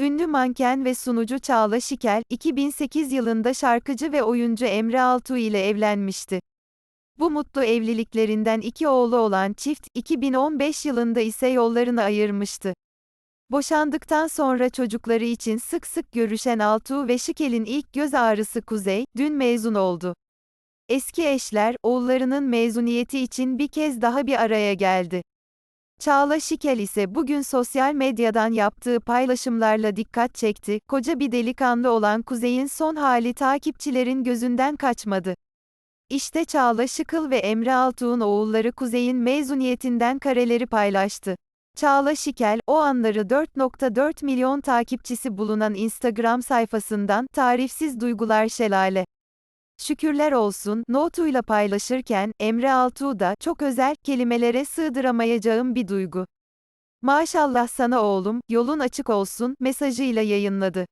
Ünlü manken ve sunucu Çağla Şikel, 2008 yılında şarkıcı ve oyuncu Emre Altuğ ile evlenmişti. Bu mutlu evliliklerinden iki oğlu olan çift, 2015 yılında ise yollarını ayırmıştı. Boşandıktan sonra çocukları için sık sık görüşen Altuğ ve Şikel'in ilk göz ağrısı Kuzey, dün mezun oldu. Eski eşler, oğullarının mezuniyeti için bir kez daha bir araya geldi. Çağla Şikel ise bugün sosyal medyadan yaptığı paylaşımlarla dikkat çekti. Koca bir delikanlı olan Kuzey'in son hali takipçilerin gözünden kaçmadı. İşte Çağla Şıkıl ve Emre Altuğ'un oğulları Kuzey'in mezuniyetinden kareleri paylaştı. Çağla Şikel, o anları 4.4 milyon takipçisi bulunan Instagram sayfasından tarifsiz duygular şelale. Şükürler olsun, notuyla paylaşırken, Emre Altuğ da, çok özel, kelimelere sığdıramayacağım bir duygu. Maşallah sana oğlum, yolun açık olsun, mesajıyla yayınladı.